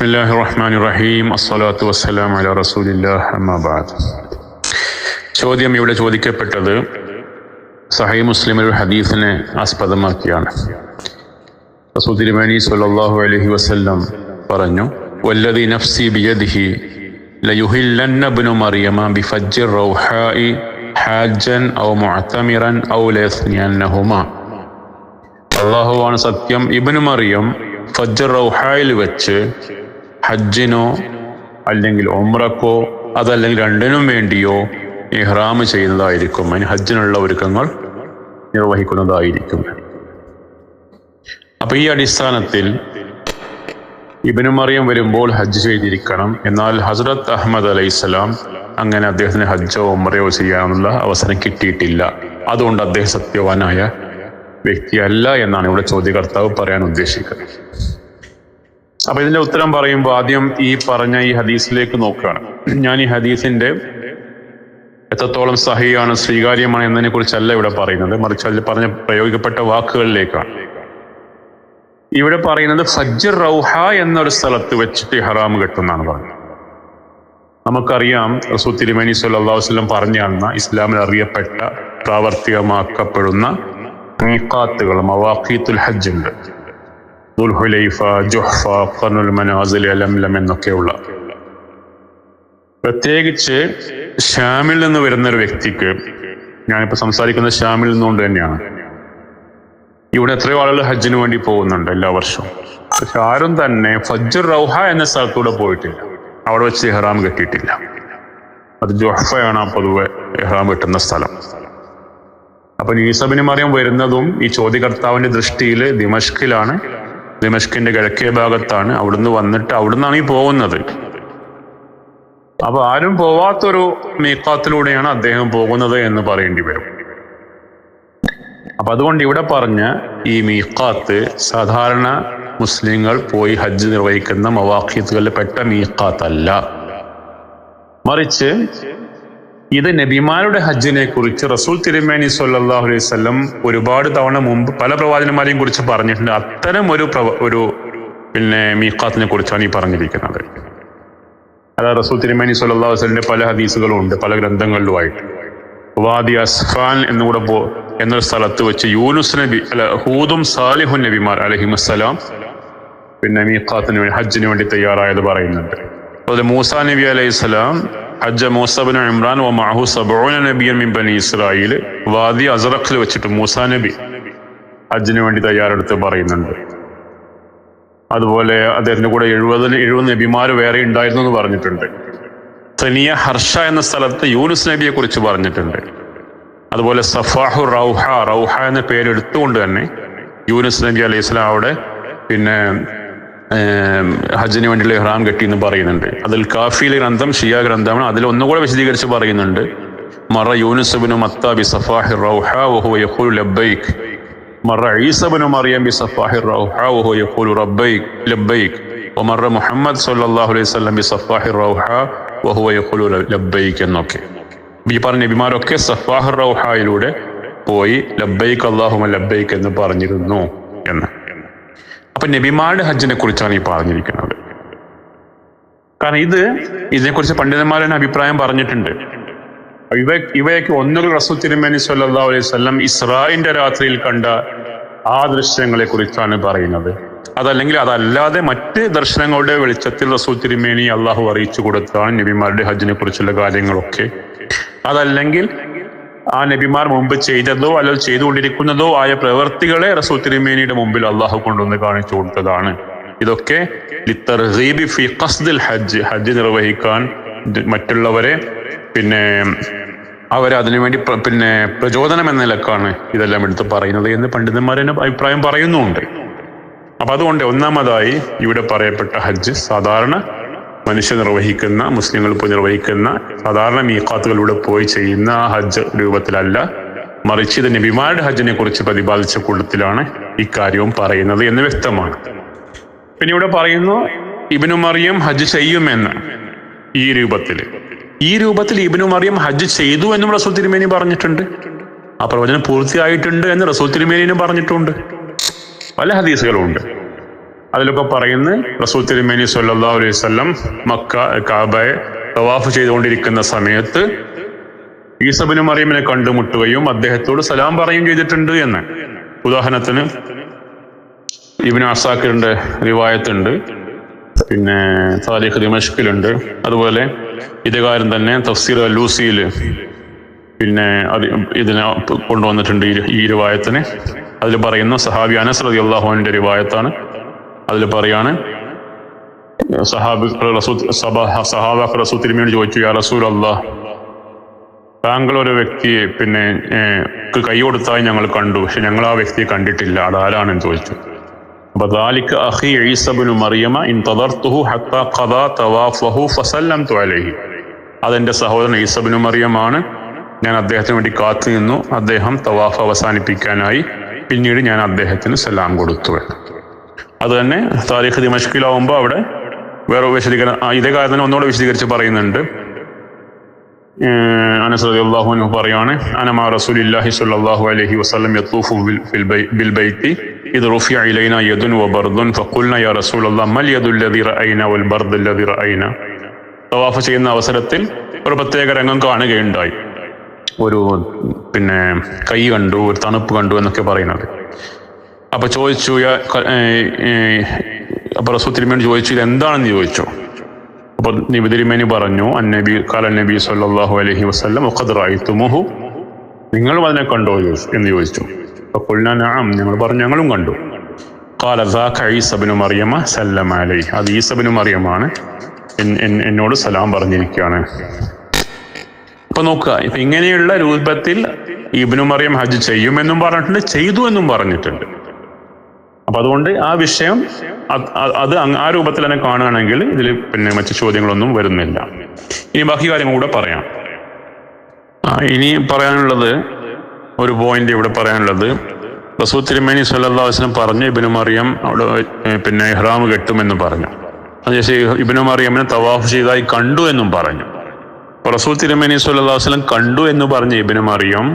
بسم الله الرحمن الرحيم الصلاة والسلام على رسول الله أما بعد ചോദ്യം ഇവിടെ ചോദിക്കപ്പെട്ടത് സഹൈ മുസ്ലിം ഒരു ഹദീസിനെ ആസ്പദമാക്കിയാണ് റസൂൽ തിരുമേനി സല്ലല്ലാഹു അലൈഹി വസല്ലം പറഞ്ഞു വല്ലദി നഫ്സി ബിയദിഹി ലയുഹില്ലന്ന ഇബ്നു മറിയമ ബിഫജ്ജി റൗഹാഇ ഹാജൻ ഔ മുഅ്തമിറൻ ഔ ലയസ്നിയന്നഹുമാ അള്ളാഹുവാണ് സത്യം ഇബ്നു മറിയം ഫജ്ജർ റൗഹായിൽ വെച്ച് ഹജ്ജിനോ അല്ലെങ്കിൽ ഒമ്രക്കോ അതല്ലെങ്കിൽ രണ്ടിനും വേണ്ടിയോ ഇഹ്റാം ചെയ്യുന്നതായിരിക്കും. അതിന് ഹജ്ജിനുള്ള ഒരുക്കങ്ങൾ നിർവഹിക്കുന്നതായിരിക്കും. അപ്പൊ ഈ അടിസ്ഥാനത്തിൽ ഇബിനു മറിയം വരുമ്പോൾ ഹജ്ജ് ചെയ്തിരിക്കണം. എന്നാൽ ഹസ്രത്ത് അഹമ്മദ് അലൈഹിസ്സലാം അങ്ങനെ അദ്ദേഹത്തിന് ഹജ്ജോ ഉമ്രയോ ചെയ്യാനുള്ള അവസരം കിട്ടിയിട്ടില്ല. അതുകൊണ്ട് അദ്ദേഹം സത്യവാനായ വ്യക്തിയല്ല എന്നാണ് ഇവിടെ ചോദ്യകർത്താവ് പറയാൻ ഉദ്ദേശിക്കുന്നത്. അപ്പൊ ഇതിന്റെ ഉത്തരം പറയുമ്പോൾ ആദ്യം ഈ പറഞ്ഞ ഈ ഹദീസിലേക്ക് നോക്കുകയാണ്. ഞാൻ ഈ ഹദീസിന്റെ എത്രത്തോളം സഹിയാണ് സ്വീകാര്യമാണ് എന്നതിനെ കുറിച്ചല്ല ഇവിടെ പറയുന്നത്. മറിച്ച് അതിൽ പറഞ്ഞ പ്രയോഗിക്കപ്പെട്ട വാക്കുകളിലേക്കാണ്. ഇവിടെ പറയുന്നത് ഫജ്ജർ റൗഹ എന്നൊരു സ്ഥലത്ത് വെച്ചിട്ട് ഹറാം കെട്ടുന്നാണ് പറഞ്ഞത്. നമുക്കറിയാം റസൂ തിരുമേനി വസല്ലം പറഞ്ഞു ഇസ്ലാമിൽ അറിയപ്പെട്ട പ്രാവർത്തികമാക്കപ്പെടുന്ന മീഖാത്തുകൾ മവാഖീത്തുൽ ഹജ്ജ് ഉണ്ട്. ദുൽഹുലൈഫ ജുഹ്ഫ ഖർനുൽ മനാസിൽ അലംലം എന്നൊക്കെയുള്ള. പ്രത്യേകിച്ച് ഷാമിൽ നിന്ന് വരുന്ന ഒരു വ്യക്തിക്ക് ഞാനിപ്പോൾ സംസാരിക്കുന്ന ഷാമിൽ നിന്നുകൊണ്ട് തന്നെയാണ്. ഇവിടെ എത്രയോ ആളുകൾ ഹജ്ജിന് വേണ്ടി പോകുന്നുണ്ട് എല്ലാ വർഷവും. പക്ഷെ ആരും തന്നെ ഫജ്ർ റൗഹ എന്ന സ്ഥലത്തൂടെ പോയിട്ടില്ല. അവിടെ വെച്ച് ഇഹ്റാം കെട്ടിയിട്ടില്ല. അത് ജുഹ്ഫയാണ് ആ പൊതുവെ ഇഹ്റാം കെട്ടുന്ന സ്ഥലം. അപ്പൊ ഈസബിന് മറിയം വരുന്നതും ഈ ചോദ്യകർത്താവിന്റെ ദൃഷ്ടിയിൽ ദിമഷ്കിലാണ് ദിമഷ്കിന്റെ കിഴക്കേ ഭാഗത്താണ്. അവിടുന്ന് വന്നിട്ട് അവിടുന്നാണ് ഈ പോകുന്നത്. അപ്പൊ ആരും പോവാത്തൊരു മീക്കാത്തിലൂടെയാണ് അദ്ദേഹം പോകുന്നത് എന്ന് പറയേണ്ടി വരും. അപ്പൊ അതുകൊണ്ട് ഇവിടെ പറഞ്ഞ ഈ മീക്കാത്ത് സാധാരണ മുസ്ലിങ്ങൾ പോയി ഹജ്ജ് നിർവഹിക്കുന്ന മവാഖിത്തുകളിൽ പെട്ട മീക്കാത്തല്ല മറിച്ച് ഇത് നബിമാരുടെ ഹജ്ജിനെ കുറിച്ച് റസൂൽ തിരുമേനി സല്ലാഹു അലൈഹി സ്വല്ലം ഒരുപാട് തവണ മുമ്പ് പല പ്രവാചകന്മാരെയും കുറിച്ച് പറഞ്ഞിട്ടുണ്ട്. അത്തരം ഒരു ഒരു പിന്നെ മീഖാത്തിനെ കുറിച്ചാണ് ഈ പറഞ്ഞിരിക്കുന്നത്. അതായത് റസൂൽ തിരുമേനി സല്ലാഹു വസ്ലിന്റെ പല ഹദീസുകളും ഉണ്ട് പല ഗ്രന്ഥങ്ങളിലുമായിട്ട്. വാദി അസ്ഫാൻ എന്നുകൂടെ പോ എന്നൊരു സ്ഥലത്ത് വെച്ച് യൂനുസ് നബി അല്ല ഹൂദും സാലിഹുൻ നബിമാർ അലഹിമസ്സലാം പിന്നെ മീഖാത്തിന് ഹജ്ജിന് വേണ്ടി തയ്യാറായത് പറയുന്നുണ്ട്. അതുപോലെ മൂസാ നബി അലൈഹി സ്വലാം ഹജ്ജ മൂസബിൻ ഇമ്രാൻ വ മാഹു സബോന നബിയൻ മിൻ ബനി ഇസ്രായേൽ വാദി അസറഖിൽ വെച്ചിട്ട് മൂസ നബി ഹജ്ജിന് വേണ്ടി തയ്യാറെടുത്ത് പറയുന്നുണ്ട്. അതുപോലെ അദ്ദേഹത്തിന്റെ കൂടെ എഴുപതിന് എഴുപത് നബിമാർ വേറെ ഉണ്ടായിരുന്നു എന്ന് പറഞ്ഞിട്ടുണ്ട്. തനിയ ഹർഷ എന്ന സ്ഥലത്ത് യൂനുസ് നബിയെ കുറിച്ച് പറഞ്ഞിട്ടുണ്ട്. അതുപോലെ സഫാഹു റൗഹ റൗഹ എന്ന പേരെടുത്തുകൊണ്ട് തന്നെ യൂനുസ് നബി അലൈഹി ഇസ്ലാം അവിടെ പിന്നെ ഹജ്ജിന് വേണ്ടിയുള്ള ഇഹ്റാം കെട്ടി എന്ന് പറയുന്നുണ്ട്. അതിൽ കാഫിയിലെ ഗ്രന്ഥം ഷിയ ഗ്രന്ഥമാണ്. അതിൽ ഒന്നുകൂടെ വിശദീകരിച്ച് പറയുന്നുണ്ട്. മറ യൂനുസബിനു മത്താബി സഫാഹി റൗഹ വഹു മറ ഈസബിനു മറിയം ബി സഫാഹി റൗഹ വഹു റബ്ബൈക് ലബ്ബൈക്. ഒമറ മുഹമ്മദ് സല്ലല്ലാഹു അലൈഹി വസല്ലം ബി സഫാഹി റൗഹ വഹു യഖൂലു എന്നൊക്കെ. ഈ പറഞ്ഞ നബിമാരൊക്കെ സഫാഹി റൗഹായിലൂടെ പോയി ലബൈക് അള്ളാഹുമ ലബ്ബൈക്ക് എന്ന് പറഞ്ഞിരുന്നു എന്ന്. അപ്പൊ നബിമാരുടെ ഹജ്ജിനെ കുറിച്ചാണ് ഈ പറഞ്ഞിരിക്കുന്നത്. കാരണം ഇത് ഇതിനെക്കുറിച്ച് പണ്ഡിതന്മാർ തന്നെ അഭിപ്രായം പറഞ്ഞിട്ടുണ്ട്. ഇവ ഇവയൊക്കെ ഒന്നൊരു റസൂൽ തിരുമേനി സല്ലാ അലൈഹി വസല്ലം ഇസ്രായിന്റെ രാത്രിയിൽ കണ്ട ആ ദൃശ്യങ്ങളെ കുറിച്ചാണ് പറയുന്നത്. അതല്ലെങ്കിൽ അതല്ലാതെ മറ്റ് ദർശനങ്ങളുടെ വെളിച്ചത്തിൽ റസൂൽ തിരുമേനി അള്ളാഹു അറിയിച്ചു കൊടുത്താണ് നബിമാരുടെ ഹജ്ജിനെ കുറിച്ചുള്ള കാര്യങ്ങളൊക്കെ. അതല്ലെങ്കിൽ ആ നബിമാർ മുമ്പ് ചെയ്തതോ അല്ലെങ്കിൽ ചെയ്തുകൊണ്ടിരിക്കുന്നതോ ആയ പ്രവൃത്തികളെ റസൂൽ തിരുമേനിയുടെ മുമ്പിൽ അള്ളാഹു കൊണ്ടുവന്ന് കാണിച്ചു കൊടുത്തതാണ്. ഇതൊക്കെ ഫി ഹജ്ജ് ഹജ്ജ് നിർവഹിക്കാൻ മറ്റുള്ളവരെ പിന്നെ അവരെ അതിനുവേണ്ടി പിന്നെ പ്രചോദനം എന്ന നിലക്കാണ് ഇതെല്ലാം എടുത്ത് പറയുന്നത് എന്ന് പണ്ഡിതന്മാർ എന്നെ അഭിപ്രായം പറയുന്നുമുണ്ട് അപ്പൊ അതുകൊണ്ട് ഒന്നാമതായി ഇവിടെ പറയപ്പെട്ട ഹജ്ജ് സാധാരണ മനുഷ്യ നിർവഹിക്കുന്ന മുസ്ലിങ്ങൾ ഇപ്പോൾ നിർവഹിക്കുന്ന സാധാരണ മീഖാത്തുകളിലൂടെ പോയി ചെയ്യുന്ന ഹജ്ജ് രൂപത്തിലല്ല. മറിച്ച് ഇത് നബിമാരുടെ ഹജ്ജിനെ കുറിച്ച് പ്രതിപാദിച്ച കൂട്ടത്തിലാണ് ഇക്കാര്യവും പറയുന്നത് എന്ന് വ്യക്തമാണ്. പിന്നെ ഇവിടെ പറയുന്നു ഇബിനു മറിയം ഹജ്ജ് ചെയ്യുമെന്ന് ഈ രൂപത്തിൽ. ഈ രൂപത്തിൽ ഇബിനു മറിയം ഹജ്ജ് ചെയ്തു എന്നും റസൂൽ തിരുമേനി പറഞ്ഞിട്ടുണ്ട്. ആ പ്രവചനം പൂർത്തിയായിട്ടുണ്ട് എന്ന് റസൂൽ തിരുമേനിനും പറഞ്ഞിട്ടുണ്ട്. പല ഹദീസുകളും ഉണ്ട്. അതിലൊക്കെ പറയുന്നു റസൂൽ തിരുമേനി സല്ലാ അലൈഹി വസല്ലം മക്ക കാബയെ തവാഫ് ചെയ്തുകൊണ്ടിരിക്കുന്ന സമയത്ത് ഈസബിന് മറിയമിനെ കണ്ടുമുട്ടുകയും അദ്ദേഹത്തോട് സലാം പറയുകയും ചെയ്തിട്ടുണ്ട് എന്ന്. ഉദാഹരണത്തിന് ഇബിന് അസാക്കിറിന്റെ റിവായത്തുണ്ട് പിന്നെ താരിഖ് ദിമഷ്കിലുണ്ട് അതുപോലെ ഇതുകാരൻ തന്നെ തഫ്സീർ ലൂസിയിൽ പിന്നെ അത് ഇതിനെ കൊണ്ടുവന്നിട്ടുണ്ട് ഈ ഈ റിവായത്തിന്. അതിൽ പറയുന്ന സഹാബി അനസ് റതി അള്ളാഹുവിന്റെ റിവായത്താണ്. അതിൽ പറയാണ് സഹാബ് ചോദിച്ചു യാ റസൂൽ അള്ളാഹ് താങ്കൾ ഒരു വ്യക്തിയെ പിന്നെ കൈ കൊടുത്തായി ഞങ്ങൾ കണ്ടു പക്ഷെ ഞങ്ങൾ ആ വ്യക്തിയെ കണ്ടിട്ടില്ല അത് ആരാണെന്ന് ചോദിച്ചു മറിയമ തവാഫഹു അതെന്റെ സഹോദരൻ ഈസബിനു മറിയമാണ്. ഞാൻ അദ്ദേഹത്തിന് വേണ്ടി കാത്തു നിന്നു. അദ്ദേഹം തവാഫ് അവസാനിപ്പിക്കാനായി പിന്നീട് ഞാൻ അദ്ദേഹത്തിന് സലാം കൊടുത്തു എന്ന്. അതുതന്നെ താരിഖ് ദിമഷ്കിലാവുമ്പോൾ അവിടെ വേറെ വിശദീകരണം ഇതേ കാര്യം തന്നെ ഒന്നുകൂടെ വിശദീകരിച്ച് പറയുന്നുണ്ട്. അനസ് റളിയല്ലാഹു പറയാണ് അനമാ റസൂലില്ലാഹി സ്വല്ലല്ലാഹു അലൈഹി വസല്ലം യത്തൂഫു ബിൽ ബിൽ ബൈത്തി ഇദ് റുഫിഅ ഇലൈന യദുൻ വബർദുൻ ഫഖുൽന യാ റസൂലല്ലാഹ് മൽ യദു അല്ലദി റഅയ്ന വൽ ബർദ് അല്ലദി റഅയ്ന. തവാഫ് ചെയ്യുന്ന അവസരത്തിൽ ഒരു പ്രത്യേക രംഗം കാണുകയുണ്ടായി. ഒരു പിന്നെ കൈ കണ്ടു ഒരു തണുപ്പ് കണ്ടു എന്നൊക്കെ പറയുന്നത്. അപ്പൊ ചോദിച്ചു അപ്പൊ റസൂൽ തിരുമേനി ചോദിച്ചു എന്താണെന്ന് ചോദിച്ചു? അപ്പൊ നബി തിരുമേനി പറഞ്ഞു അന്നബി കാല നബി സല്ലാഹു അലഹി വസ്ലം ഒക്കദ്രായിത്തുമുഹു നിങ്ങളും അതിനെ കണ്ടോ എന്ന് ചോദിച്ചു. അപ്പോൾ ഞങ്ങൾ പറഞ്ഞു ഞങ്ങളും കണ്ടു. ഈസബിനു മറിയമ സല്ലം അത് ഈസബിനു മറിയമാണ്. എന്നോട് സലാം പറഞ്ഞിരിക്കുകയാണ്. അപ്പൊ നോക്കുക ഇപ്പൊ ഇങ്ങനെയുള്ള രൂപത്തിൽ ഇബിനു മറിയം ഹജ്ജ് ചെയ്യുമെന്നും പറഞ്ഞിട്ടുണ്ട് ചെയ്തു എന്നും പറഞ്ഞിട്ടുണ്ട്. അപ്പൊ അതുകൊണ്ട് ആ വിഷയം അത് ആ രൂപത്തിൽ തന്നെ കാണുകയാണെങ്കിൽ ഇതിൽ പിന്നെ മറ്റു ചോദ്യങ്ങളൊന്നും വരുന്നില്ല. ഇനി ബാക്കി കാര്യങ്ങൾ കൂടെ പറയാം. ഇനി പറയാനുള്ളത് ഒരു പോയിന്റ് ഇവിടെ പറയാനുള്ളത്. റസൂ തിരുമേനി അലൈഹി വസല്ലം പറഞ്ഞു ഇബ്നു മറിയം അവിടെ പിന്നെ ഇഹ്റാം കെട്ടുമെന്ന് പറഞ്ഞു. അതിനുശേഷം ഇബിനു മറിയമിനെ തവാഫ് ചെയ്തായി കണ്ടു എന്നും പറഞ്ഞു. റസൂ തിരുമേനി അലൈഹി വസല്ലം കണ്ടു എന്ന് പറഞ്ഞ ഇബിനു മറിയം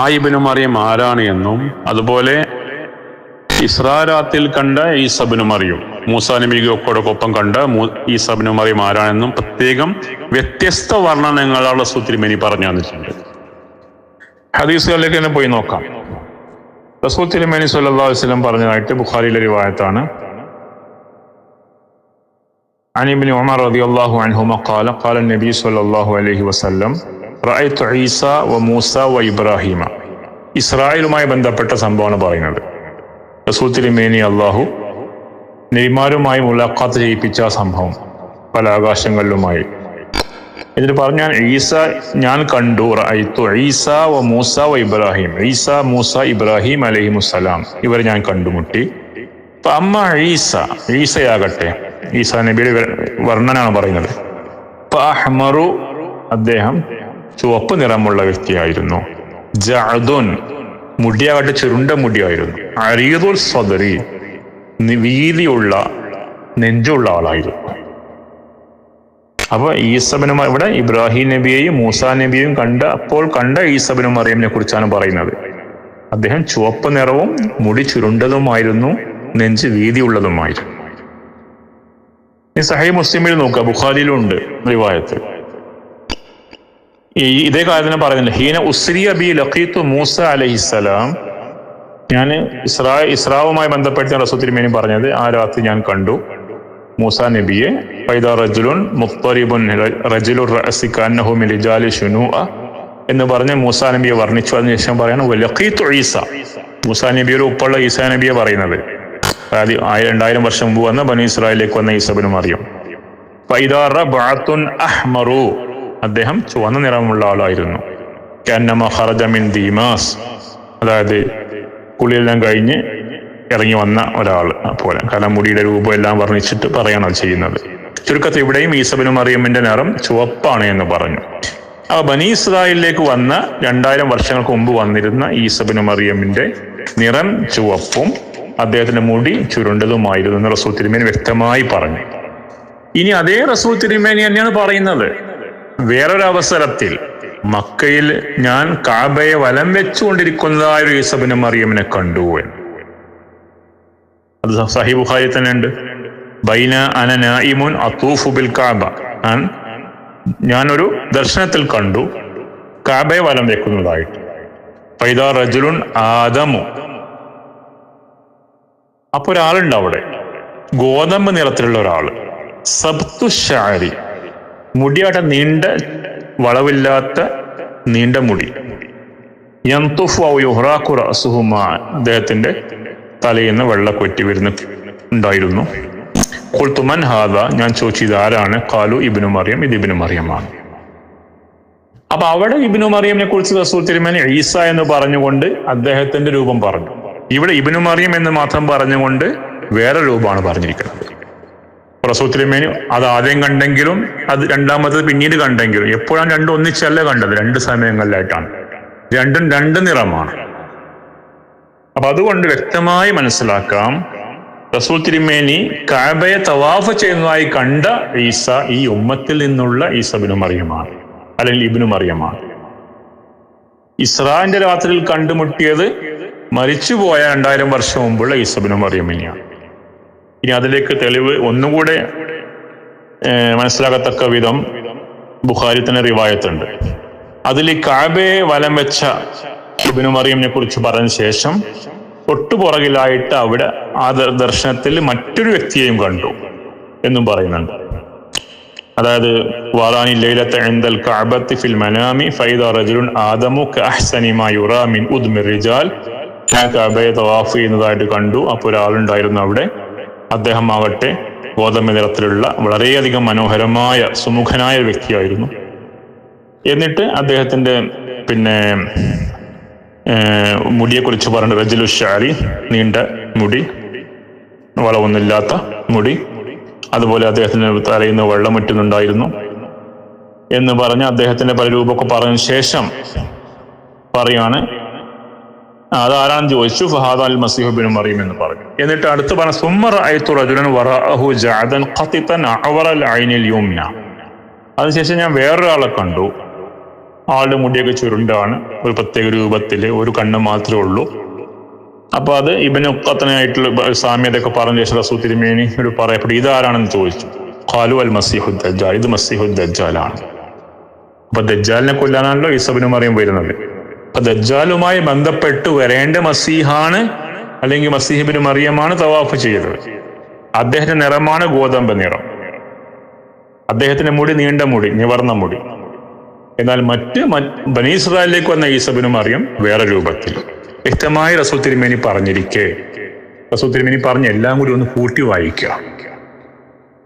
ആ ഇബിനു മറിയം ആരാണ് എന്നും അതുപോലെ ഇസ്രാരാത്തിൽ കണ്ട ഈ സബിനു മറിയും മൂസാ നബിക്കൊപ്പം കണ്ട മൂ- ഈ സബിനു മറിയും ആരാണെന്നും പ്രത്യേകം വ്യത്യസ്ത വർണ്ണനങ്ങളാണ് സുത്തിരിമേനി പറഞ്ഞു തന്നിട്ടുണ്ട് ഹദീസുകളിലേക്ക് തന്നെ പോയി നോക്കാം റസൂൽ തിരുമേനി സല്ലല്ലാഹു അലൈഹി വസല്ലം പറഞ്ഞതായിട്ട് ബുഖാരിയിലെ റിവായത്താണ് عن ابن عمر رضي الله عنهما قال قال النبي صلى الله عليه وسلم رأيت عيسى وموسى وإبراهيم ഇസ്രായേലുമായി ബന്ധപ്പെട്ട സംഭവമാണ് പറയുന്നത് റസൂൽ തിരുമേനി അള്ളാഹു നെയ്മാരുമായി മുലാഖാത്ത് ചെയ്യിപ്പിച്ച സംഭവം പല ആകാശങ്ങളിലുമായി. എന്നിട്ട് പറഞ്ഞു ഈസ ഞാൻ കണ്ടു. റഅയ്തു ഈസ വ മൂസ വ ഇബ്രാഹിം. ഈസ മൂസ ഇബ്രാഹിം അലൈഹിമുസ്സലാം. ഇവരെ ഞാൻ കണ്ടുമുട്ടി. ഇപ്പൊ അമ്മ ഈസ ഈസയാകട്ടെ. ഈസ നബിയുടെ വർണനാണ് പറയുന്നത്. അഹ്മറു അദ്ദേഹം ചുവപ്പ് നിറമുള്ള വ്യക്തിയായിരുന്നു. ജഅദുൻ മുടിയാകട്ടെ ചുരുണ്ട മുടിയായിരുന്നു. അരിയതോൽ സദറി വീതിയുള്ള നെഞ്ചുള്ള ആളായിരുന്നു. അപ്പൊ ഈസബനും ഇവിടെ ഇബ്രാഹിം നബിയെയും മൂസാ നബിയെയും കണ്ട അപ്പോൾ കണ്ട ഈസബനും മറിയമിനെ കുറിച്ചാണ് പറയുന്നത്. അദ്ദേഹം ചുവപ്പ് നിറവും മുടി ചുരുണ്ടതുമായിരുന്നു നെഞ്ച് വീതിയുള്ളതുമായിരുന്നു. ഈ സഹൈ മുസ്ലിമിൽ നോക്കുക ബുഖാരിയിലുണ്ട് റിവായത്ത്. ഈ ഇതേ കാര്യത്തിന് പറയുന്നില്ല ഹീന ഉസ്രിയ ബി ലഖീത്തു മൂസ അലഹിസലാം ഞാൻ ഇസ്രാ ഇസ്രാവുമായി ബന്ധപ്പെട്ട് ബന്ധപ്പെടുത്തി തിരുമേനി പറഞ്ഞത് ആ രാത്രി ഞാൻ കണ്ടു. മൂസ നബിയെ ഫൈദ റജുലുൻ മുത്തറിബുൻ റജുലു റഅസി കന്നഹു മിൻ റിജാലി ശുനൂഅ എന്ന് പറഞ്ഞ് മൂസ നബിയെ വർണിച്ചു. അതിനുശേഷം പറയാണ് ലഖീത്തു ഈസ. മൂസ നബിയുടെ ഉപ്പുള്ള ഈസാ നബിയെ പറയുന്നത്. അതായത് രണ്ടായിരം വർഷം മുമ്പ് വന്ന ബനു ഇസ്രായേലിലേക്ക് വന്ന ഈസബിനും അറിയും. ഫൈദാ റബഅത്തുൻ അഹ്മറു. അദ്ദേഹം ചുവന്ന നിറമുള്ള ആളായിരുന്നു. ദീമാസ്. അതായത് കുളിയെല്ലാം കഴിഞ്ഞ് ഇറങ്ങി വന്ന ഒരാൾ പോലെ. കാരണം മുടിയുടെ രൂപം എല്ലാം വർണിച്ചിട്ട് പറയാണ് അത് ചെയ്യുന്നത്. ചുരുക്കത്തിൽ ഇവിടെയും ഈസബിനും മറിയമ്മിന്റെ നിറം ചുവപ്പാണ് എന്ന് പറഞ്ഞു. ആ ബനി ഇസ്രായേലിലേക്ക് വന്ന രണ്ടായിരം വർഷങ്ങൾക്ക് മുമ്പ് വന്നിരുന്ന ഈസബിനും മറിയമ്മിന്റെ നിറം ചുവപ്പും അദ്ദേഹത്തിന്റെ മുടി ചുരുണ്ടതുമായിരുന്നു എന്ന് റസൂൽ തിരുമേനി വ്യക്തമായി പറഞ്ഞു. ഇനി അതേ റസൂൽ തിരുമേനി തന്നെയാണ് പറയുന്നത്. വേറൊരു അവസരത്തിൽ മക്കയിൽ ഞാൻ കാബയെ വലം വെച്ചുകൊണ്ടിരിക്കുന്നതായ ഒരു ഈസബിന് മറിയമിനെ കണ്ടു എന്ന്. അത് സഹി ബുഖാരി തന്നെ ഉണ്ട് ബൈന അന നായിമുൻ അത്തൂഫു ബിൽ കാബ. ഞാൻ ഞാനൊരു ദർശനത്തിൽ കണ്ടു കാബയെ വലം വെക്കുന്നതായിട്ട്. ഫൈദ റജുലുൻ ആദമു. അപ്പൊ ഒരാളുണ്ട് അവിടെ ഗോതമ്പ് നിറത്തിലുള്ള ഒരാൾ. സബ്തു ഷാരി. മുടിയാട്ട നീണ്ട വളവില്ലാത്ത നീണ്ട മുടി. യന്തുഫു അദ്ദേഹത്തിന്റെ തലയിൽ നിന്ന് വെള്ളക്കൊറ്റി വരുന്ന ഉണ്ടായിരുന്നു. കുൽത്തുമൻ ഹാദ. ഞാൻ ചോദിച്ചു ഇത് ആരാണ്? കാലു ഇബിനു മറിയം. ഇത് ഇബിനു മറിയമാണ്. അപ്പൊ അവിടെ ഇബിനു മറിയമിനെ കുറിച്ച് റസൂൽ തിരുമേനി ഈസ എന്ന് പറഞ്ഞുകൊണ്ട് അദ്ദേഹത്തിന്റെ രൂപം പറഞ്ഞു. ഇവിടെ ഇബിനു മറിയം എന്ന് മാത്രം പറഞ്ഞുകൊണ്ട് വേറെ രൂപമാണ് പറഞ്ഞിരിക്കുന്നത്. റസൂൽ തിരുമേനി അത് ആദ്യം കണ്ടെങ്കിലും അത് രണ്ടാമത്തത് പിന്നീട് കണ്ടെങ്കിലും. എപ്പോഴാണ് രണ്ടും ഒന്നിച്ചല്ല കണ്ടത്? രണ്ട് സമയങ്ങളിലായിട്ടാണ്. രണ്ടും രണ്ട് നിറമാണ്. അപ്പൊ അതുകൊണ്ട് വ്യക്തമായി മനസ്സിലാക്കാം റസൂൽ തിരുമേനി കാബയെ തവാഫ് ചെയ്യുന്നതായി കണ്ട ഈസ ഈ ഉമ്മത്തിൽ നിന്നുള്ള ഈസബിനു മറിയമാണ് അല്ലെങ്കിൽ ഇബിനു മറിയമാണ്. ഇസ്രാന്റെ രാത്രിയിൽ കണ്ടുമുട്ടിയത് മരിച്ചുപോയ രണ്ടായിരം വർഷം മുമ്പുള്ള ഈസബിനു മറിയമിനെയാണ്. ഇനി അതിലേക്ക് തെളിവ് ഒന്നുകൂടെ മനസ്സിലാകത്തക്ക വിധം ബുഖാരി തന്നെ റിവായത്തുണ്ട്. അതിൽ കാബയെ വലം വെച്ച ഇബിനു മറിയമിനെ കുറിച്ച് പറഞ്ഞ ശേഷം തൊട്ടു പുറകിലായിട്ട് അവിടെ ആ ദർശനത്തിൽ മറ്റൊരു വ്യക്തിയെയും കണ്ടു എന്നും പറയുന്നുണ്ട്. അതായത് വാറാനി ലൈലത്തെ എന്തൽ കഅബത്തി ഫിൽ മനാമി ഫൈദ റജുലുൻ ആദമു കഅഹ്സനി മാ യുറാ മിൻ ഉദ്മിർ ഞാൻ കാബയെ തവാഫ് ചെയ്യുന്നതായിട്ട് കണ്ടു. അപ്പോൾ ഒരാളുണ്ടായിരുന്നു അവിടെ. അദ്ദേഹം ആവട്ടെ ഗോതമ്പ് നിറത്തിലുള്ള വളരെയധികം മനോഹരമായ സുമുഖനായ വ്യക്തിയായിരുന്നു. എന്നിട്ട് അദ്ദേഹത്തിന്റെ പിന്നെ മുടിയെക്കുറിച്ച് പറഞ്ഞ റജലു ഷാരി നീണ്ട മുടി വളവൊന്നുമില്ലാത്ത മുടി അതുപോലെ അദ്ദേഹത്തിന് തലയിൽ വെള്ളം മുറ്റുന്നുണ്ടായിരുന്നു എന്ന് പറഞ്ഞ് അദ്ദേഹത്തിന്റെ പല രൂപമൊക്കെ പറഞ്ഞ ശേഷം പറയാണ് അതാരാണെന്ന് ചോദിച്ചു? ഫഹാദ് അൽ മസീഹ് മറിയും എന്ന് പറഞ്ഞു. എന്നിട്ട് അടുത്ത് പറഞ്ഞ അയത്തു റജുലൻ വറഅഹു അതിനുശേഷം ഞാൻ വേറൊരാളെ കണ്ടു. ആളുടെ മുടിയൊക്കെ ചുരുണ്ടാണ്. ഒരു പ്രത്യേക രൂപത്തിൽ ഒരു കണ്ണ് മാത്രമേ ഉള്ളൂ. അപ്പൊ അത് ഇബിന് ഉക്കത്തനായിട്ടുള്ള സാമ്യതയൊക്കെ പറഞ്ഞ ശേഷം റസൂ തിരുമേനി ഒരു പറയപ്പെട്ടു ഇതാരാണെന്ന് ചോദിച്ചു? ഖാലു അൽ മസിഹു ദജ്ജാൽ. ഇത് മസിഹു ദജ്ജാലാണ്. അപ്പൊ ദജ്ജാലിനെ കൊല്ലാനാണല്ലോ ഈസബിന് മറിയം വരുന്നത്. അപ്പൊ ദജ്ജാലുമായി ബന്ധപ്പെട്ട് വരേണ്ട മസീഹാണ് അല്ലെങ്കിൽ മസീഹിബിന് മറിയമാണ് തവാഫ് ചെയ്തത്. അദ്ദേഹത്തിന്റെ നിറമാണ് ഗോതമ്പ് നിറം. അദ്ദേഹത്തിന്റെ മുടി നീണ്ട മുടി നിവർന്ന മുടി. എന്നാൽ മറ്റ് ബനീസ്രായിലേക്ക് വന്ന ഈസബിനും അറിയാം വേറെ രൂപത്തിൽ. വ്യക്തമായി റസൂൽ തിരുമേനി പറഞ്ഞിരിക്കെ. റസൂൽ തിരുമേനി പറഞ്ഞ എല്ലാം കൂടി ഒന്ന് കൂട്ടി വായിക്കുക.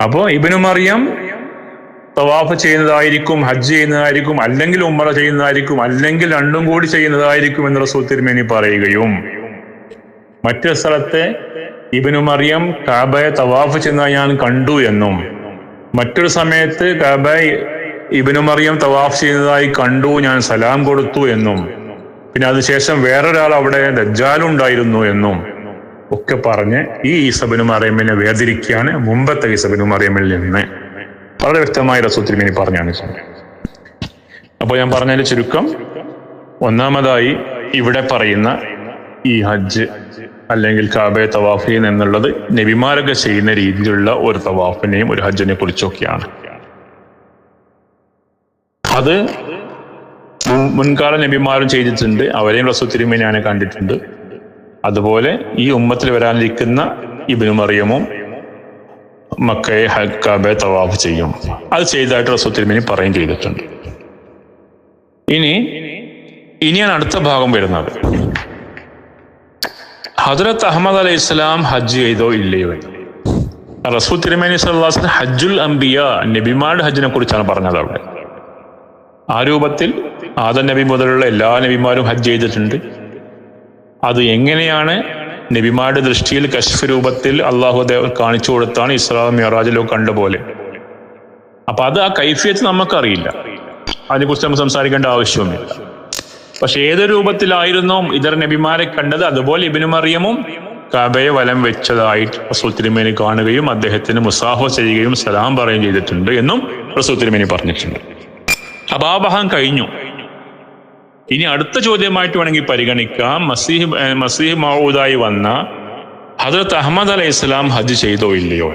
അപ്പോ ഇബിനും അറിയാം തവാഫ് ചെയ്യുന്നതായിരിക്കും ഹജ്ജ് ചെയ്യുന്നതായിരിക്കും അല്ലെങ്കിൽ ഉമ്മറ ചെയ്യുന്നതായിരിക്കും അല്ലെങ്കിൽ രണ്ടും കൂടി ചെയ്യുന്നതായിരിക്കും എന്ന് റസൂൽ തിരുമേനി പറയുകയും. മറ്റു സ്ഥലത്തെ ഇബിനു മറിയം കാബയെ തവാഫ് ചെയ്യുന്ന ഞാൻ കണ്ടു എന്നും. മറ്റൊരു സമയത്ത് കാബ ഇബിനു മറിയം തവാഫ് ചെയ്യുന്നതായി കണ്ടു ഞാൻ സലാം കൊടുത്തു എന്നും. പിന്നെ അതിനുശേഷം വേറൊരാൾ അവിടെ ദജ്ജാലുണ്ടായിരുന്നു എന്നും ഒക്കെ പറഞ്ഞ് ഈ ഈസബിനു മറിയമ്മിനെ വേർതിരിക്കുകയാണ് മുമ്പത്തെ ഈസബിനു മറിയമ്മിൽ നിന്ന്. വളരെ വ്യക്തമായി റസൂത്തിരിമിനി പറഞ്ഞാണ് അപ്പോൾ ഞാൻ പറഞ്ഞതിന്റെ ചുരുക്കം ഒന്നാമതായി ഇവിടെ പറയുന്ന ഈ ഹജ്ജ് അല്ലെങ്കിൽ കാബയെ തവാഫ് എന്നുള്ളത് നബിമാരൊക്കെ ചെയ്യുന്ന രീതിയിലുള്ള ഒരു തവാഫിനെയും ഒരു ഹജ്ജിനെ കുറിച്ചൊക്കെയാണ്. അത് മുൻകാല നബിമാരും ചെയ്തിട്ടുണ്ട് അവരെയും റസൂ ഞാൻ കണ്ടിട്ടുണ്ട്. അതുപോലെ ഈ ഉമ്മത്തിൽ വരാനിരിക്കുന്ന ഇബിനു മറിയമും മക്കയെ ഹക്കാബെ തവാഫ് ചെയ്യും. അത് ചെയ്തതായിട്ട് റസൂ തിരുമേനി പറയുകയും ചെയ്തിട്ടുണ്ട്. ഇനി ഇനിയാണ് അടുത്ത ഭാഗം വരുന്നത്. ഹജറത്ത് അഹമ്മദ് അലൈഹി ഇസ്ലാം ഹജ്ജ് ചെയ്തോ ഇല്ലയോ റസൂ തിരുമേനി സല്ലാസ് ഹജ്ജുൽ അംബിയ നബിമാരുടെ ഹജ്ജിനെ കുറിച്ചാണ് പറഞ്ഞത് അവിടെ. ആ രൂപത്തിൽ ആദ നബി മുതലുള്ള എല്ലാ നബിമാരും ഹജ്ജ് ചെയ്തിട്ടുണ്ട്. അത് എങ്ങനെയാണ് നബിമാരുടെ ദൃഷ്ടിയിൽ കശ്ഫ് രൂപത്തിൽ അള്ളാഹു ദേവൻ കാണിച്ചു കൊടുത്താണ് ഇസ്ലാം മിറാജിലോ കണ്ട പോലെ. അപ്പൊ അത് ആ കൈഫിയത്ത് നമുക്കറിയില്ല. അതിനെ അതിനെക്കുറിച്ച് നമുക്ക് സംസാരിക്കേണ്ട ആവശ്യമില്ല പക്ഷെ ഏത് രൂപത്തിലായിരുന്നു ഇതർ നബിമാരെ കണ്ടത് അതുപോലെ ഇബിനു മറിയമും കബയെ വലം വെച്ചതായിട്ട് റസൂൽ തിരുമേനി കാണുകയും അദ്ദേഹത്തിന് മുസാഫ ചെയ്യുകയും സലാം പറയുകയും ചെയ്തിട്ടുണ്ട് എന്നും റസൂൽ തിരുമേനി പറഞ്ഞിട്ടുണ്ട്. അപ്പൊ ആ കഴിഞ്ഞു. ഇനി അടുത്ത ചോദ്യമായിട്ട് വേണമെങ്കിൽ പരിഗണിക്കാം. മസീഹ് മസീഹ് മൗദായി വന്ന ഹജറത്ത് അഹമ്മദ് അലൈഹി ഇസ്ലാം ഹജ്ജ് ചെയ്തോ ഇല്ലയോ?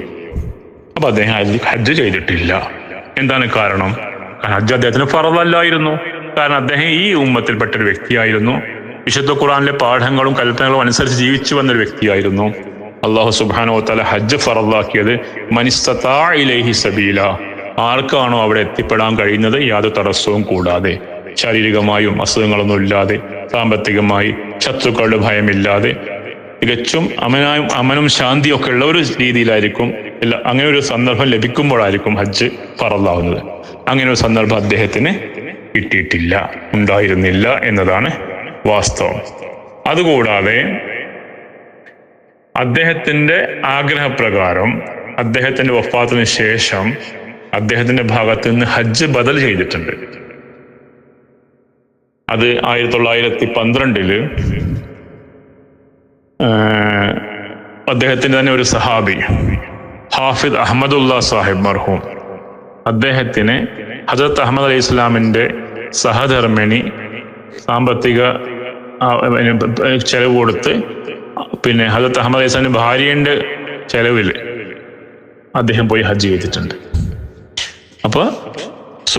അപ്പൊ അദ്ദേഹം ഹജ്ജ് ചെയ്തിട്ടില്ല. എന്താണ് കാരണം? ഹജ്ജ് അദ്ദേഹത്തിന് ഫറവല്ലായിരുന്നു കാരണം അദ്ദേഹം ഈ ഉമ്മത്തിൽപ്പെട്ട ഒരു വ്യക്തിയായിരുന്നു. വിശുദ്ധ ഖുറാനിലെ പാഠങ്ങളും കൽപ്പനകളും അനുസരിച്ച് ജീവിച്ചു വന്ന ഒരു വ്യക്തിയായിരുന്നു. അള്ളാഹു സുബാനോ തല ഹജ്ജ് ഫറവാക്കിയത് മനിസ്തത്താ സബീല. ആർക്കാണോ അവിടെ എത്തിപ്പെടാൻ കഴിയുന്നത് യാതൊരു തടസ്സവും കൂടാതെ. ശാരീരികമായും അസുഖങ്ങളൊന്നും ഇല്ലാതെ സാമ്പത്തികമായി ശത്രുക്കളുടെ ഭയമില്ലാതെ തികച്ചും അമനായും അമനും ശാന്തിയും ഒക്കെ ഉള്ള ഒരു രീതിയിലായിരിക്കും അങ്ങനെ ഒരു സന്ദർഭം ലഭിക്കുമ്പോഴായിരിക്കും ഹജ്ജ് പറന്നാവുന്നത് അങ്ങനെ ഒരു സന്ദർഭം അദ്ദേഹത്തിന് കിട്ടിയിട്ടില്ല ഉണ്ടായിരുന്നില്ല എന്നതാണ് വാസ്തവം. അതുകൂടാതെ അദ്ദേഹത്തിന്റെ ആഗ്രഹപ്രകാരം അദ്ദേഹത്തിന്റെ വഫാത്തിന് ശേഷം അദ്ദേഹത്തിന്റെ ഭാഗത്ത് നിന്ന് ഹജ്ജ് ബദൽ ചെയ്തിട്ടുണ്ട്. അത് ആയിരത്തി തൊള്ളായിരത്തി പന്ത്രണ്ടിൽ അദ്ദേഹത്തിന്റെ തന്നെ ഒരു സഹാബി ഹാഫിദ് അഹമ്മദുല്ല സാഹിബ് മർഹൂം. അദ്ദേഹത്തിന് ഹജറത്ത് അഹമ്മദ് അലൈഹി ഇസ്ലാമിന്റെ സഹധർമ്മിണി സാമ്പത്തിക ചെലവ് കൊടുത്ത് പിന്നെ ഹജത് അഹമ്മദ് അലൈഹി ഇസ്ലാമിന്റെ ഭാര്യന്റെ ചെലവിൽ അദ്ദേഹം പോയി ഹജ്ജ് ചെയ്തിട്ടുണ്ട്. അപ്പൊ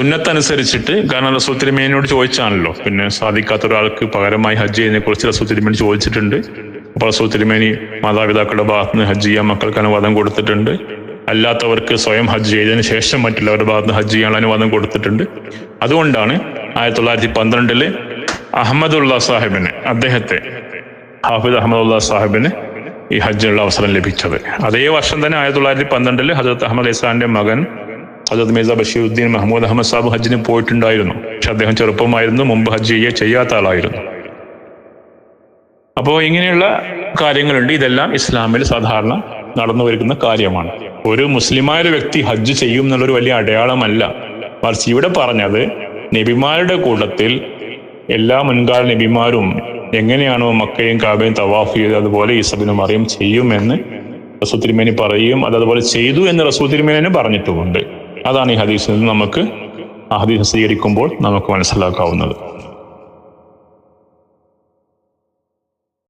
സുന്നത്തനുസരിച്ചിട്ട് കാരണം റസൂൽ തിരുമേനിയോട് ചോദിച്ചാണല്ലോ. പിന്നെ സാധിക്കാത്ത ഒരാൾക്ക് പകരമായി ഹജ്ജ് ചെയ്യുന്നതിനെ കുറിച്ച് റസൂൽ തിരുമേനി ചോദിച്ചിട്ടുണ്ട്. അപ്പോൾ റസൂൽ തിരുമേനി മാതാപിതാക്കളുടെ ഭാഗത്ത് നിന്ന് ഹജ്ജ് ചെയ്യാൻ മക്കൾക്ക് അനുവാദം കൊടുത്തിട്ടുണ്ട്. അല്ലാത്തവർക്ക് സ്വയം ഹജ്ജ് ചെയ്തതിന് ശേഷം മറ്റുള്ളവരുടെ ഭാഗത്ത് ഹജ്ജ് ചെയ്യാനുള്ള അനുവാദം കൊടുത്തിട്ടുണ്ട്. അതുകൊണ്ടാണ് ആയിരത്തി തൊള്ളായിരത്തി പന്ത്രണ്ടിൽ അഹമ്മദുള്ള സാഹിബിന് അദ്ദേഹത്തെ ഹാഫിദ് അഹമ്മദുള്ള സാഹിബിന് ഈ ഹജ്ജിനുള്ള അവസരം ലഭിച്ചത്. അതേ വർഷം തന്നെ ആയിരത്തി തൊള്ളായിരത്തി പന്ത്രണ്ടിൽ ഹജറത്ത് അഹമ്മദ് ഇസ്ലാന്റെ മകൻ ഹജറത്ത് മിർസ ബഷീറുദ്ദീൻ മഹമ്മൂദ് അഹമ്മദ് സാബ് ഹജ്ജിന് പോയിട്ടുണ്ടായിരുന്നു. പക്ഷെ അദ്ദേഹം ചെറുപ്പമായിരുന്നു മുമ്പ് ഹജ്ജ് ചെയ്യുക ചെയ്യാത്ത ആളായിരുന്നു. അപ്പോൾ ഇങ്ങനെയുള്ള കാര്യങ്ങളുണ്ട്. ഇതെല്ലാം ഇസ്ലാമിൽ സാധാരണ നടന്നു വരുന്ന കാര്യമാണ്. ഒരു മുസ്ലിമായ വ്യക്തി ഹജ്ജ് ചെയ്യും എന്നുള്ളൊരു വലിയ അടയാളമല്ല. മറിച്ച് ഇവിടെ പറഞ്ഞത് നബിമാരുടെ കൂട്ടത്തിൽ എല്ലാ മുൻകാല നബിമാരും എങ്ങനെയാണോ മക്കയും കാബയും തവാഫ് ചെയ്ത് അതുപോലെ ഈസബിനും മറിയും ചെയ്യുമെന്ന് റസൂ തിരുമേനി പറയും. അത് അതുപോലെ ചെയ്തു എന്ന് റസൂ പറഞ്ഞിട്ടുമുണ്ട്. അതാണ് ഈ ഹദീസിൽ നിന്ന് നമുക്ക് ആ ഹദീസ് സ്വീകരിക്കുമ്പോൾ നമുക്ക് മനസ്സിലാക്കാവുന്നത്.